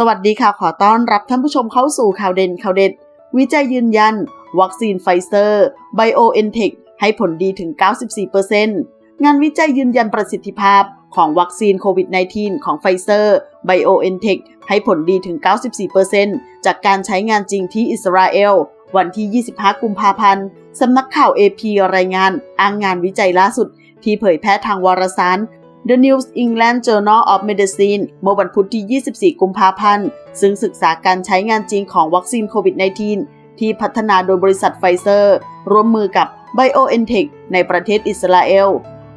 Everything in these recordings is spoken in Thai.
สวัสดีค่ะ ขอต้อนรับท่านผู้ชมเข้าสู่ข่าวเด่นข่าวเด็ด วิจัยยืนยัน วัคซีนไฟเซอร์ไบโอเอ็นเทคให้ผลดีถึง 94%งานวิจัยยืนยันประสิทธิภาพของวัคซีนโควิด -19 ของไฟเซอร์ไบโอเอ็นเทคให้ผลดีถึง 94%จากการใช้งานจริงที่อิสราเอล วันที่ 25 กุมภาพันธ์สำนักข่าว AP รายงานอ้างงานวิจัยล่าสุด ที่เผยแพร่ทางวารสาร The New England Journal of Medicine เมื่อวันพุธที่ 24 กุมภาพันธ์ ซึ่งศึกษาการใช้งานจริงของวัคซีนโควิด -19 ที่พัฒนาโดยบริษัทไฟเซอร์ ร่วมมือกับ BioNTech ในประเทศอิสราเอล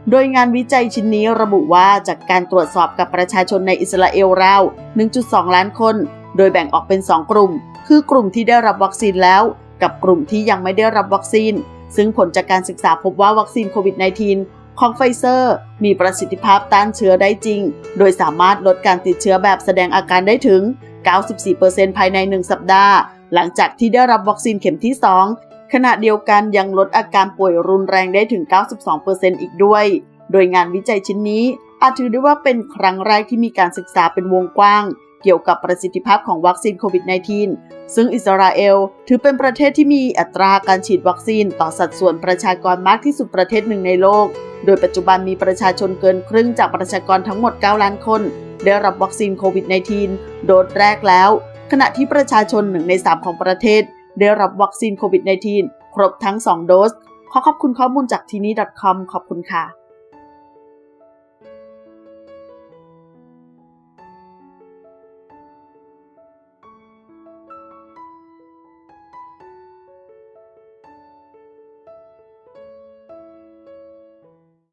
โดยงานวิจัยชิ้นนี้ระบุว่าจากการตรวจสอบกับประชาชนในอิสราเอลราว 1.2 ล้านคน โดยแบ่งออกเป็น 2 กลุ่ม คือกลุ่มที่ได้รับวัคซีนแล้ว กับกลุ่มที่ยังไม่ได้รับวัคซีน ซึ่งผลจากการศึกษาพบว่าวัคซีนโควิด -19 ของไฟเซอร์ มีประสิทธิภาพต้านเชื้อได้จริง โดยสามารถลดการติดเชื้อแบบแสดงอาการได้ถึง 94%ภายใน 1 สัปดาห์ หลังจากที่ได้รับวัคซีนเข็มที่ 2 ขณะเดียวกันยังลดอาการป่วยรุนแรงได้ถึง 92%อีกด้วย โดยงานวิจัยชิ้นนี้อาจถือได้ว่าเป็นครั้งแรกที่มีการศึกษาเป็นวงกว้าง เกี่ยวกับประสิทธิภาพของวัคซีนโควิด -19 ซึ่งอิสราเอลถือเป็นประเทศที่มีอัตราการฉีดวัคซีนต่อสัดส่วนประชากรมากที่สุดประเทศหนึ่งในโลก โดยปัจจุบันมีประชาชนเกินครึ่งจากประชากรทั้งหมด 9 ล้านคน ได้รับวัคซีนโควิด -19 โดสแรกแล้ว ขณะที่ประชาชนหนึ่งใน3ของประเทศ ได้รับวัคซีนโควิด -19 ครบทั้ง 2 โดส ขอขอบคุณข้อมูลจากทีนี้ .com ขอบคุณค่ะ